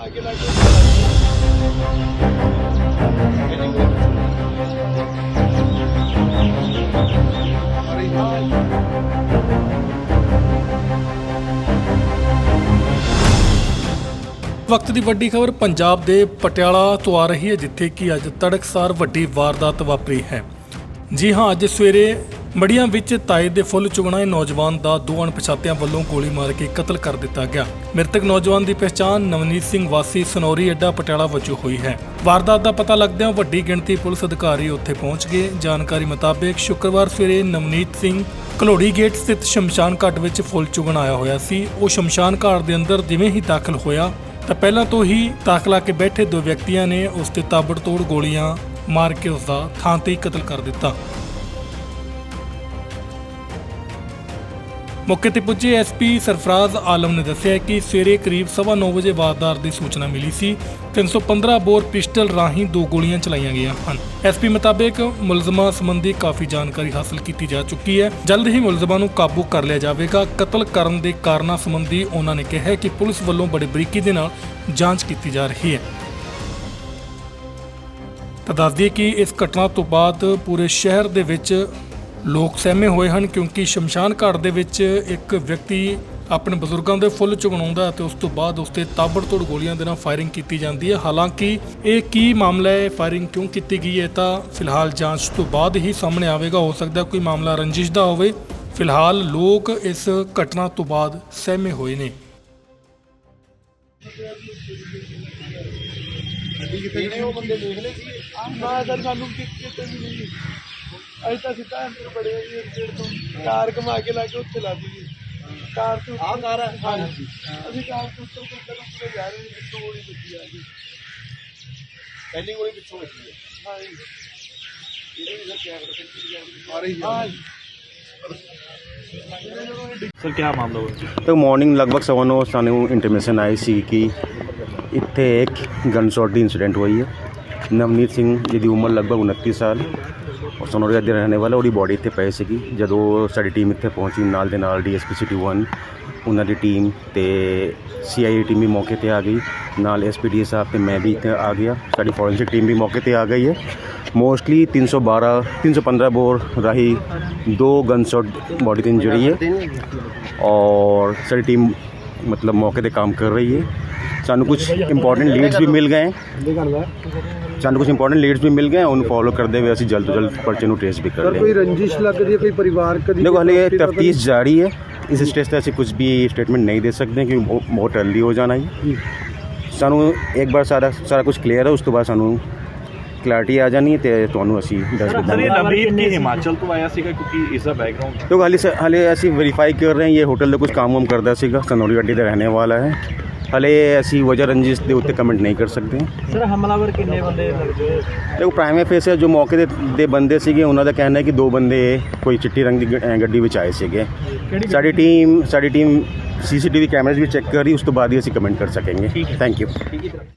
ਵਕਤ ਦੀ ਵੱਡੀ ਖਬਰ ਪੰਜਾਬ ਦੇ ਪਟਿਆਲਾ ਤੋਂ ਆ ਰਹੀ ਹੈ, ਜਿੱਥੇ ਕਿ ਅੱਜ ਤੜਕਸਾਰ ਵੱਡੀ ਵਾਰਦਾਤ ਵਾਪਰੀ ਹੈ। ਜੀ ਹਾਂ, ਅੱਜ ਸਵੇਰੇ ਮੜੀਆਂ ਵਿੱਚ ਤਾਏ ਦੇ ਫੁੱਲ ਚੁਗਣਾ ਨੌਜਵਾਨ ਦਾ ਦੋ ਅਣਪਛਾਤਿਆਂ ਵੱਲੋਂ ਗੋਲੀ ਮਾਰ ਕੇ ਕਤਲ ਕਰ ਦਿੱਤਾ ਗਿਆ। ਮ੍ਰਿਤਕ ਨੌਜਵਾਨ ਦੀ ਪਛਾਣ ਨਵਨੀਤ ਸਿੰਘ ਵਾਸੀ ਸਨੌਰੀ ਅੱਡਾ, ਪਟਿਆਲਾ ਵਜੋਂ ਹੋਈ ਹੈ। ਵਾਰਦਾਤ ਦਾ ਪਤਾ ਲੱਗਦਿਆਂ ਵੱਡੀ ਗਿਣਤੀ ਪੁਲਿਸ ਅਧਿਕਾਰੀ ਉੱਥੇ ਪਹੁੰਚ ਗਏ। ਜਾਣਕਾਰੀ ਮੁਤਾਬਕ ਸ਼ੁੱਕਰਵਾਰ ਸਵੇਰੇ ਨਵਨੀਤ ਸਿੰਘ ਕਲੋੜੀ ਗੇਟ ਸਥਿਤ ਸ਼ਮਸ਼ਾਨ ਘਾਟ ਵਿੱਚ ਫੁੱਲ ਚੁਗਣ ਆਇਆ ਹੋਇਆ ਸੀ। ਉਹ ਸ਼ਮਸ਼ਾਨ ਘਾਟ ਦੇ ਅੰਦਰ ਜਿਵੇਂ ਹੀ ਦਾਖਲ ਹੋਇਆ, ਤਾਂ ਪਹਿਲਾਂ ਤੋਂ ਹੀ ਤਾਕਲਾ ਕੇ ਬੈਠੇ ਦੋ ਵਿਅਕਤੀਆਂ ਨੇ ਉਸ ਤੇ ਤਾਬੜਤੋੜ ਗੋਲੀਆਂ ਮਾਰ ਕੇ ਉਸ ਦਾ ਥਾਂ ਤੇ ਹੀ ਕਤਲ ਕਰ ਦਿੱਤਾ। ਮੌਕੇ ਤੇ ਪੁੱਜੇ ਐਸਪੀ ਸਰਫਰਾਜ਼ ਆਲਮ ਨੇ ਦੱਸਿਆ ਕਿ ਸਵੇਰੇ ਕਰੀਬ 9:30 ਵਜੇ ਵਾਰਦਾਤ ਦੀ ਸੂਚਨਾ ਮਿਲੀ ਸੀ। 315 ਬੋਰ ਪਿਸਟਲ ਰਾਹੀਂ ਦੋ ਗੋਲੀਆਂ ਚਲਾਈਆਂ ਗਈਆਂ ਹਨ। ਐਸਪੀ ਮੁਤਾਬਕ ਮੁਲਜ਼ਮਾਂ ਸੰਬੰਧੀ ਕਾਫੀ ਜਾਣਕਾਰੀ ਹਾਸਲ ਕੀਤੀ ਜਾ ਚੁੱਕੀ ਹੈ। ਜਲਦ ਹੀ ਮੁਲਜ਼ਮਾਂ ਨੂੰ ਕਾਬੂ ਕਰ ਲਿਆ ਜਾਵੇਗਾ। ਕਤਲ ਕਰਨ ਦੇ ਕਾਰਨਾਂ ਸੰਬੰਧੀ ਉਹਨਾਂ ਨੇ ਕਿਹਾ ਕਿ ਪੁਲਿਸ ਵੱਲੋਂ ਬੜੇ ਬਰੀਕੀ ਦੇ ਨਾਲ ਜਾਂਚ ਕੀਤੀ ਜਾ ਰਹੀ ਹੈ। ਤਾਂ ਦੱਸ ਦਈਏ ਕਿ ਇਸ ਘਟਨਾ ਤੋਂ ਬਾਅਦ ਪੂਰੇ ਸ਼ਹਿਰ ਦੇ ਵਿੱਚ ਲੋਕ ਸਹਿਮੇ ਹੋਏ ਹਨ ਕਿਉਂਕਿ ਸ਼ਮਸ਼ਾਨ ਘਾਟ ਦੇ ਵਿੱਚ ਇੱਕ ਵਿਅਕਤੀ ਆਪਣੇ ਬਜ਼ੁਰਗਾਂ ਦੇ ਫੁੱਲ ਚੁਗਣਾਉਂਦਾ ਹੈ ਤੇ ਉਸ ਤੋਂ ਬਾਅਦ ਉਸ ਤੇ ਤਾਬੜਤੋੜ ਗੋਲੀਆਂ ਦੇ ਨਾਲ ਫਾਇਰਿੰਗ ਕੀਤੀ ਜਾਂਦੀ ਹੈ। ਹਾਲਾਂਕਿ ਇਹ ਕੀ ਮਾਮਲਾ ਹੈ? ਫਾਇਰਿੰਗ ਕਿਉਂ ਕੀਤੀ ਗਈ ਹੈ ਤਾਂ ਫਿਲਹਾਲ ਜਾਂਚ ਤੋਂ ਬਾਅਦ ਹੀ ਸਾਹਮਣੇ ਆਵੇਗਾ। ਹੋ ਸਕਦਾ ਕੋਈ ਮਾਮਲਾ ਰੰਜਿਸ਼ ਦਾ ਹੋਵੇ। ਫਿਲਹਾਲ ਲੋਕ ਇਸ ਘਟਨਾ ਤੋਂ ਬਾਅਦ ਸਹਿਮੇ ਹੋਏ ਨੇ। ਕਿਹੜੇ ਉਹ ਬੰਦੇ ਦੇਖ ਲਏ ਸੀ? ਨਾ ਸਰ ਸਾਨੂੰ ਕਿਤੇ ਵੀ ਨਹੀਂ ਅਸੀਂ ਤਾਂ ਸਿੱਧਾ ਅੰਦਰ ਬੜੇ ਆ ਜੀ ਗੇਟ ਤੋਂ। ਕਾਰ ਘੁਮਾ ਕੇ ਲਾ ਕੇ ਉੱਥੇ ਲਾ ਦਿੱਤੀ ਕਾਰ ਤੋਂ ਆ ਕਾਰ ਹੈ? ਹਾਂਜੀ। ਅਸੀਂ ਕਾਰ ਤੋਂ ਉੱਤਰ ਕੇ ਉੱਤਰ ਉੱਪਰ ਜਾ ਰਹੇ ਸੀ ਪਿੱਛੋਂ ਗੋਲੀ ਵੱਜੀ ਆ ਜੀ ਪਹਿਲੀ ਗੋਲੀ ਪਿੱਛੋਂ ਵੱਜੀ ਹੈ। ਹਾਂ ਜੀ ਇਹਦੇ ਵੀ ਸਰ ਕੈਮਰਾ ਆ ਰਹੀ ਹੈ ਸਰ ਕੀ ਮਾਮਲਾ ਹੋਇਆ? ਤੇ ਮਾਰਨਿੰਗ ਲਗਭਗ ਸਵਾ ਨੌ ਸਾਨੂੰ ਇੰਟੀਮੇਸ਼ਨ ਆਈ ਸੀ ਕਿ ਇੱਥੇ ਇੱਕ ਗਨਸ਼ਾਟ ਦੀ ਇਨਸੀਡੈਂਟ ਹੋਈ ਹੈ। ਨਵਨੀਤ ਸਿੰਘ ਜਿਹਦੀ ਉਮਰ ਲਗਭਗ 29 ਸਾਲ। ਔਰ ਸਨੋਰੀਆ ਦੇ ਰਹਿਣੇ ਵਾਲਾ ਉਹਦੀ ਬੋਡੀ ਇੱਥੇ ਪਈ ਸੀਗੀ ਜਦੋਂ ਸਾਡੀ ਟੀਮ ਇੱਥੇ ਪਹੁੰਚੀ ਨਾਲ ਦੇ ਨਾਲ ਡੀਐਸਪੀ ਸਿਟੀ 1 ਉਹਨਾਂ ਦੀ ਟੀਮ ਤੇ ਸੀਆਈਏ ਟੀਮ ਵੀ ਮੌਕੇ ਤੇ ਆ ਗਈ ਨਾਲ ਐਸਪੀਡੀ ਸਾਹਿਬ ਤੇ ਮੈਂ ਵੀ ਇੱਥੇ ਆ ਗਿਆ ਸਾਡੀ ਫੋਰੈਂਸਿਕ ਟੀਮ ਵੀ ਮੌਕੇ ਤੇ ਆ ਗਈ ਹੈ ਮੋਸਟਲੀ 312 315 ਬੋਰ ਰਾਹੀਂ ਦੋ ਗਨਸ਼ਾਟ ਬੋਡੀ ਤੇ ਇੰਜਰੀ ਹੈ और सारी टीम मतलब मौके पे काम कर रही है ਸਾਨੂੰ ਕੁਝ ਇੰਪੋਰਟੈਂਟ ਲੀਡਸ ਵੀ ਮਿਲ ਗਏ। ਸਾਨੂੰ ਕੁਝ ਇੰਪੋਰਟੈਂਟ ਲੀਡਸ ਵੀ ਮਿਲ ਗਏ ਉਹਨੂੰ ਫੋਲੋ ਕਰਦੇ ਹੋਏ ਅਸੀਂ ਜਲਦ ਤੋਂ ਜਲਦ ਪਰਚੇ ਨੂੰ ਟ੍ਰੇਸ ਵੀ ਕਰ ਸਰ ਰਹੇ ਕੋਈ ਹਾਂ ਰੰਜਿਸ਼ ਲੱਗ ਰਹੀ ਹੈ ਕੋਈ ਪਰਿਵਾਰਕ ਦੀ ਦੇਖੋ ਹਲੇ ਤਫਤੀਸ਼ ਜਾਰੀ ਹੈ। ਇਸ ਸਟੇਜ ਤੇ ਅਸੀਂ ਕੁਝ ਵੀ ਸਟੇਟਮੈਂਟ ਨਹੀਂ ਦੇ ਸਕਦੇ ਕਿਉਂਕਿ ਬਹੁਤ- ਬਹੁਤ ਅਰਲੀ ਹੋ ਜਾਣਾ ਹੈ ਸਾਨੂੰ ਇੱਕ ਵਾਰ ਸਾਰਾ ਸਾਰਾ ਕੁਝ ਕਲੀਅਰ ਹੈ ਉਸ ਤੋਂ ਬਾਅਦ ਸਾਨੂੰ ਕਲੈਰਿਟੀ ਆ ਜਾਣੀ ਹੈ ਤੇ ਤੁਹਾਨੂੰ ਅਸੀਂ ਦੱਸ ਸਰ ਇਹ ਦਿੰਦੇ ਨਵਨੀਤ ਕੀ ਹਿਮਾਚਲ ਤੋਂ ਆਇਆ ਸੀਗਾ ਕਿਉਂਕਿ ਇਸ ਦਾ ਬੈਕਗ੍ਰਾਉਂਡ ਦੇਖੋ ਹਾਲੇ ਸ- ਹਾਲੇ ਅਸੀਂ ਵੈਰੀਫਾਈ ਕਰ ਰਹੇ ਹਾਂ ਇਹ ਹੋਟਲ ਦਾ ਕੁਝ ਕੰਮ ਵਮ ਕਰਦਾ ਸੀਗਾ। ਸਨੋਰੀ ਗੱਡੀ ਦਾ ਰਹਿਣੇ ਵਾਲਾ ਹੈ। ਹਲੇ ਅਸੀਂ ਵਜ੍ਹਾ ਰੰਜਿਸ਼ ਦੇ ਉੱਤੇ ਕਮੈਂਟ ਨਹੀਂ ਕਰ ਸਕਦੇ। ਸਰ ਹਮਲਾਵਰ ਕਿੰਨੇ ਬੰਦੇ ਲੱਗਦੇ? ਦੇਖੋ ਪ੍ਰਾਈਮ ਫੇਸ ਹੈ ਜੋ ਮੌਕੇ ਦੇ ਦੇ ਬੰਦੇ ਸੀਗੇ ਉਹਨਾਂ ਦਾ ਕਹਿਣਾ ਹੈ ਕਿ ਦੋ ਬੰਦੇ ਕੋਈ ਚਿੱਟੀ ਰੰਗ ਦੀ ਗੱਡੀ ਵਿੱਚ ਆਏ ਸੀਗੇ। ਸਾਡੀ ਟੀਮ ਸਾਡੀ ਟੀਮ ਸੀਸੀਟੀਵੀ ਕੈਮਰਾਜ਼ ਵੀ ਚੈੱਕ ਕਰ ਰਹੀ ਉਸ ਤੋਂ ਬਾਅਦ ਹੀ ਅਸੀਂ ਕਮੈਂਟ ਕਰ ਸਕਾਂਗੇ। Thank you